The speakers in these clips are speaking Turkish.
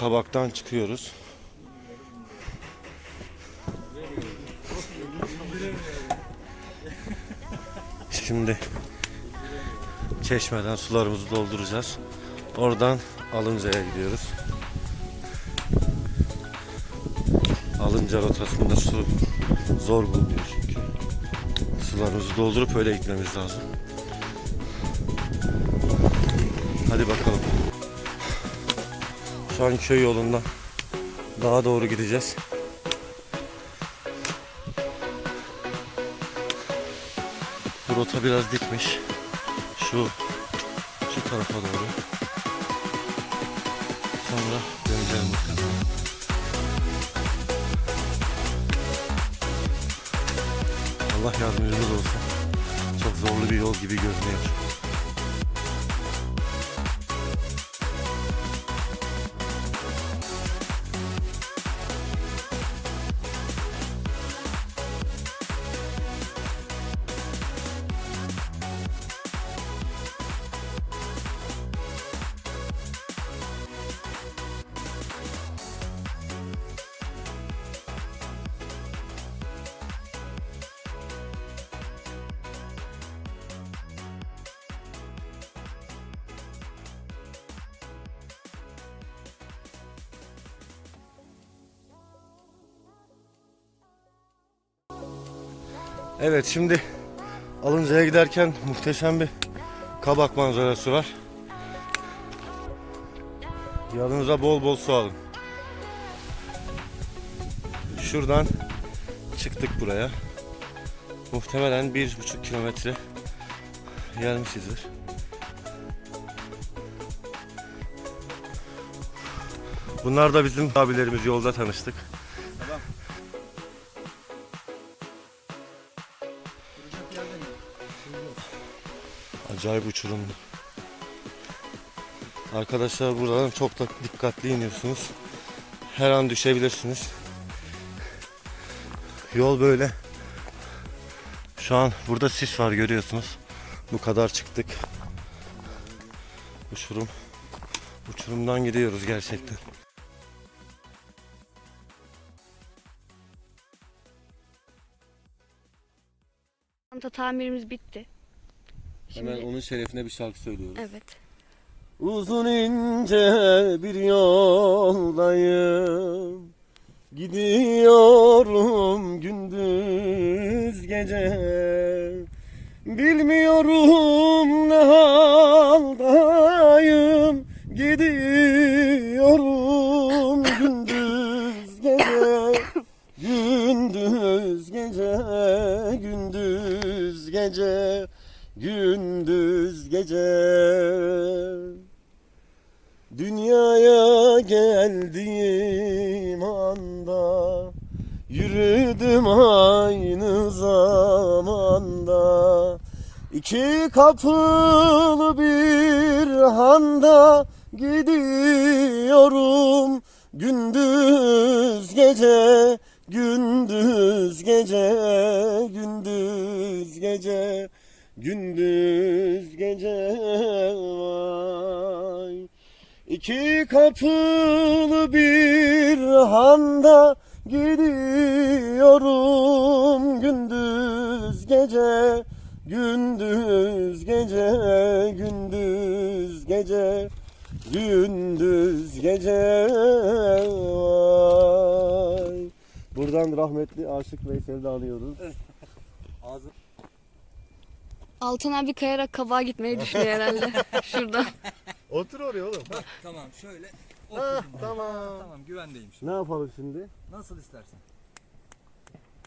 Kabaktan çıkıyoruz. Şimdi çeşmeden sularımızı dolduracağız. Oradan Alınca'ya gidiyoruz. Alınca rotasında su zor bulunuyor çünkü. Sularımızı doldurup öyle gitmemiz lazım. Hadi bakalım. Şu an köy yolundan daha doğru gideceğiz. Bu rota biraz dikmiş. Şu şu tarafa doğru. Sonra döneceğiz muhtemelen. Allah yardımcımız olsun. Çok zorlu bir yol gibi görünüyor. Evet şimdi Alınca'ya giderken muhteşem bir kabak manzarası var. Yanınıza bol bol su alın. Şuradan çıktık buraya. Muhtemelen bir buçuk kilometre gelmişizdir. Bunlar da bizim abilerimiz yolda tanıştık. Acayip uçurumlu. Arkadaşlar buradan çok da dikkatli iniyorsunuz. Her an düşebilirsiniz. Yol böyle. Şu an burada sis var görüyorsunuz. Bu kadar çıktık. Uçurum. Uçurumdan gidiyoruz gerçekten. Tamirimiz bitti. Şimdi, Hemen onun şerefine bir şarkı söylüyoruz. Evet. Uzun ince bir yoldayım. Gidiyorum gündüz gece. Bilmiyorum ne haldayım. Gidiyorum gündüz gece. Gündüz gece, gündüz gece, gündüz gece. Dünyaya geldiğim anda Yürüdüm aynı zamanda. İki kapılı bir handa Gidiyorum gündüz gece Gündüz gece, gündüz gece Gündüz gece vay İki kapılı bir handa gidiyorum gündüz gece gündüz gece gündüz gece gündüz gece vay. Buradan rahmetli Aşık Veysel'i alıyoruz. Ağzı Altın abi kayarak kabağa gitmeyi düşünüyor herhalde. Şurada. Otur oraya oğlum. tamam şöyle. Ah, Oturdum. tamam. Tamam güvendeyim şimdi. Ne yapalım şimdi? Nasıl istersen.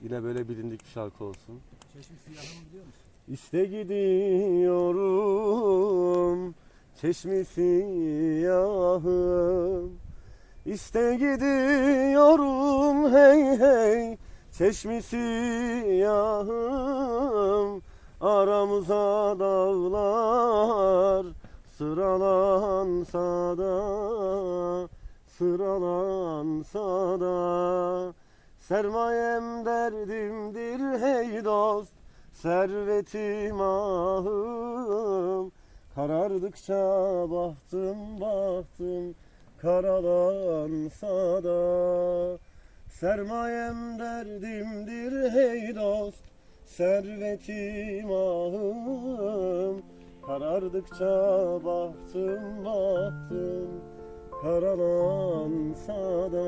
Yine böyle bilindik bir şarkı olsun. Çeşme siyahını biliyor musun? İşte gidiyorum çeşmi siyahım İşte gidiyorum hey hey çeşmi siyahım Aramıza dağlar sıralansa da Sıralansa da. Sermayem derdimdir hey dost Servetim ahım. Karardıkça bahtım bahtım karalansa da. Sermayem derdimdir hey dost Servetim ahım Karardıkça bahtım bahtım Karalansa da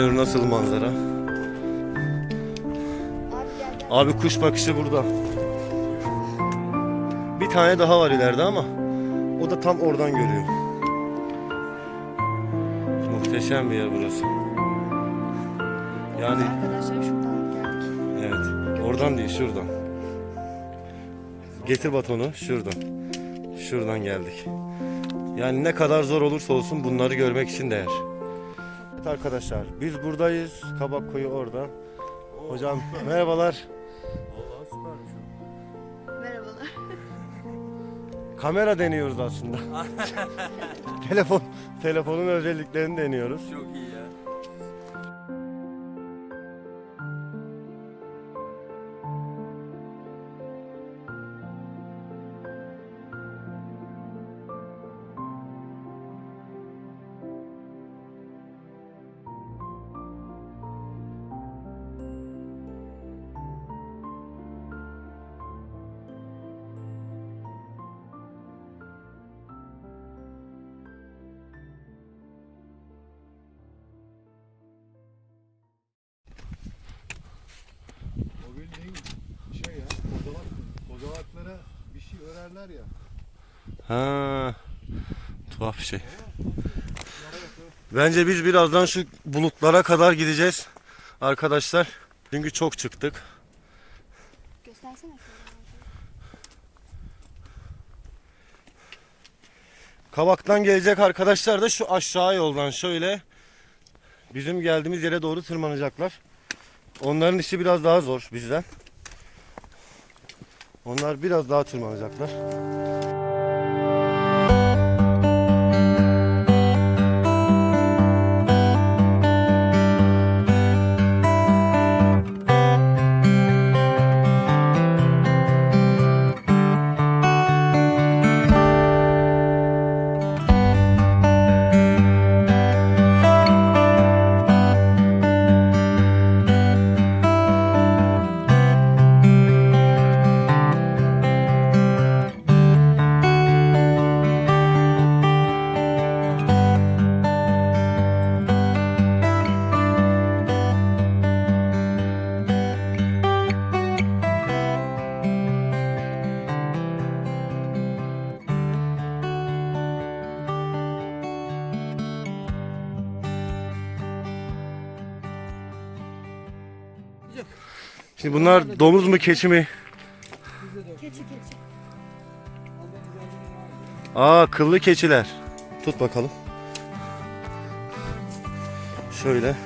Görün nasıl manzara. Abi kuş bakışı burada. Bir tane daha var ileride ama o da tam oradan görüyor. Muhteşem bir yer burası. Yani Arkadaşlar şuradan geldik. evet. Oradan değil şuradan. Getir batonu şuradan. Şuradan geldik. Yani ne kadar zor olursa olsun bunları görmek için değer. Evet arkadaşlar biz buradayız. Kabak koyu orada. Hocam merhabalar. Merhabalar. Kamera deniyoruz aslında. Telefon telefonun özelliklerini deniyoruz. Çok iyi örerler ya. Ha. Tuhaf bir şey. Bence biz birazdan şu bulutlara kadar gideceğiz arkadaşlar. Çünkü çok çıktık. Göstersene şöyle. Kavaktan gelecek arkadaşlar da şu aşağı yoldan şöyle bizim geldiğimiz yere doğru tırmanacaklar. Onların işi biraz daha zor bizden. Onlar biraz daha tırmanacaklar. Şimdi bunlar domuz mu keçi mi? Keçi keçi. Aa kıllı keçiler. Tut bakalım. Şöyle.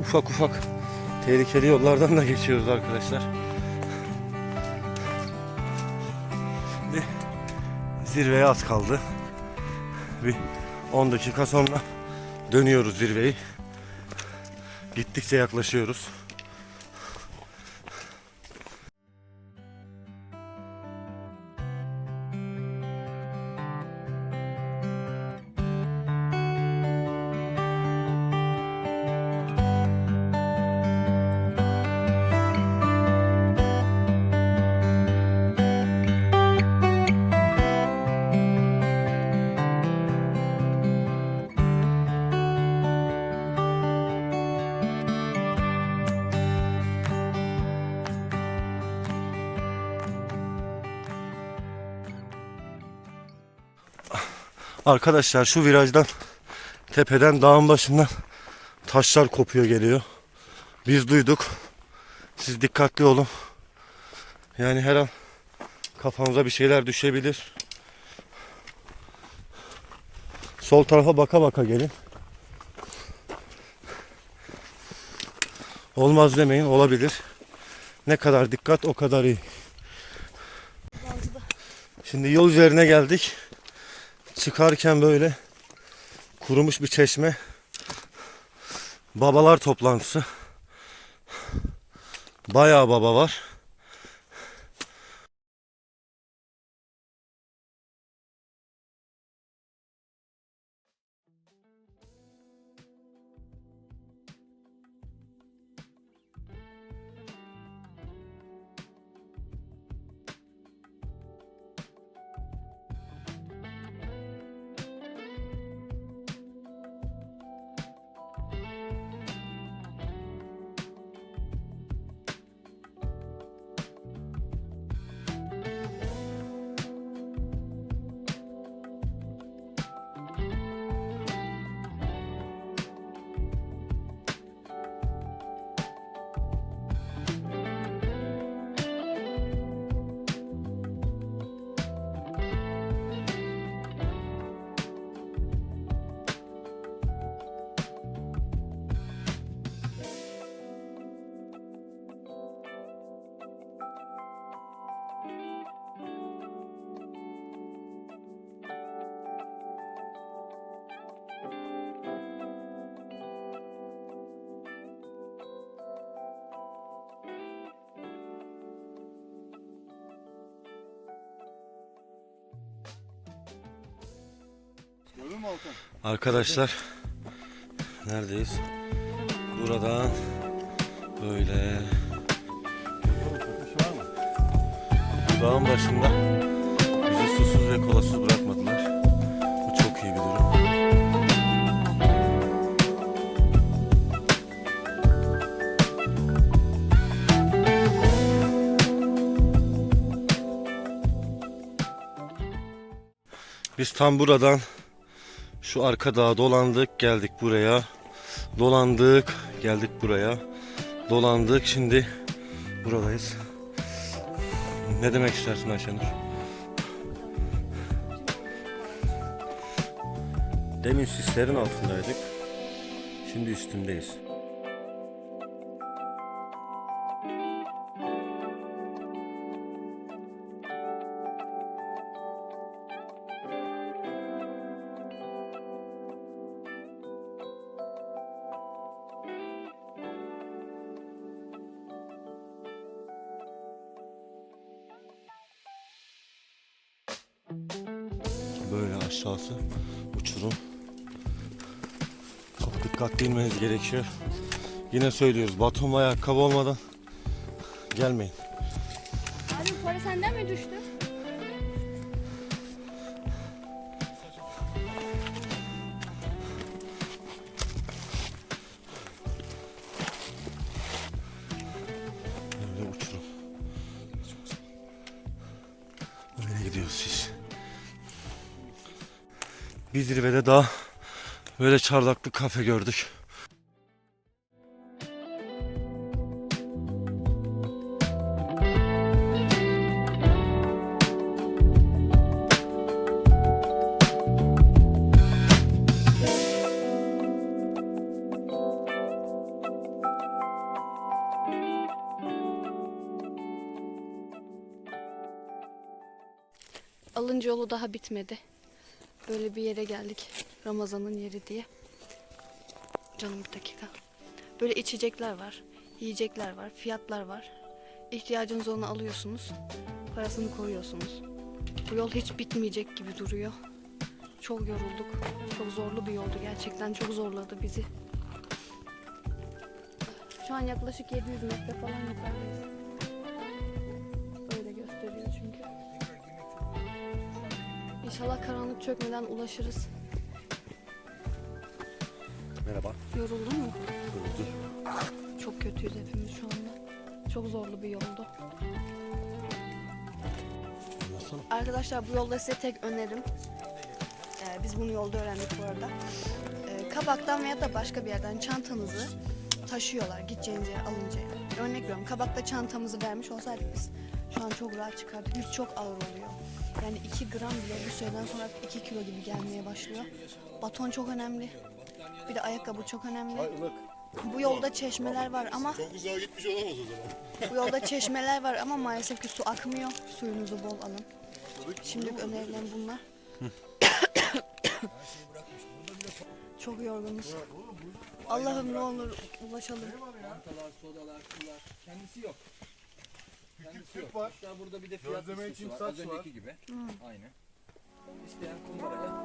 Ufak ufak tehlikeli yollardan da geçiyoruz arkadaşlar. Şimdi zirveye az kaldı. Bir 10 dakika sonra dönüyoruz zirveyi. Gittikçe yaklaşıyoruz. Arkadaşlar şu virajdan tepeden dağın başından taşlar kopuyor geliyor. Biz duyduk. Siz dikkatli olun. Yani her an Kafanıza bir şeyler düşebilir. Sol tarafa baka baka gelin. Olmaz demeyin, olabilir. Ne kadar dikkat o kadar iyi. Şimdi yol üzerine geldik. Çıkarken böyle kurumuş bir çeşme. Babalar toplantısı. Bayağı baba var. Arkadaşlar neredeyiz? Buradan böyle dağın başında bizi susuz ve kolasız bırakmadılar. Bu çok iyi bir durum. Biz tam buradan şu arka dağa dolandık geldik buraya. Dolandık geldik buraya. Dolandık şimdi buradayız. Ne demek istersin Ayşenur? Demin sislerin altındaydık. Şimdi üstündeyiz. Böyle aşağısı uçurum. Çok dikkatli inmeniz gerekiyor. Yine söylüyoruz baton ayakkabı olmadan gelmeyin. Abi para senden mi düştü? Bir zirvede daha böyle çardaklı kafe gördük. Alınca yolu daha bitmedi. Böyle bir yere geldik. Ramazan'ın yeri diye. Canım bir dakika. Böyle içecekler var. Yiyecekler var. Fiyatlar var. İhtiyacınız olanı alıyorsunuz. Parasını koyuyorsunuz. Bu yol hiç bitmeyecek gibi duruyor. Çok yorulduk. Çok zorlu bir yoldu gerçekten. Çok zorladı bizi. Şu an yaklaşık 700 metre falan yukarıdayız. İnşallah karanlık çökmeden ulaşırız. Merhaba. Yoruldun mu? Yoruldum. Çok kötüyüz hepimiz şu anda. Çok zorlu bir yoldu. Anlatsana. Arkadaşlar bu yolda size tek önerim. Ee, biz bunu yolda öğrendik bu arada. Ee, kabaktan veya da başka bir yerden çantanızı taşıyorlar gideceğiniz yere alınca. Örnek veriyorum kabakta çantamızı vermiş olsaydık biz Şu an çok rahat çıkardı. Yük çok ağır oluyor. Yani 2 gram bile bir süreden sonra 2 kilo gibi gelmeye başlıyor. Baton çok önemli. Bir de ayakkabı çok önemli. Bu yolda çeşmeler var ama Çok uzağa gitmiş olamaz o zaman. bu yolda çeşmeler var ama maalesef ki su akmıyor. Suyunuzu bol alın. Şimdilik önerilerim bunlar. Çok yorgunuz. Allah'ım ne olur ulaşalım. Mantalar, sodalar, sular. Kendisi yok. Kendisi yok. var. Hatta burada bir de fiyat Gözleme listesi için var. saç Az var. önceki gibi. Aynı. İsteyen kumbaraya.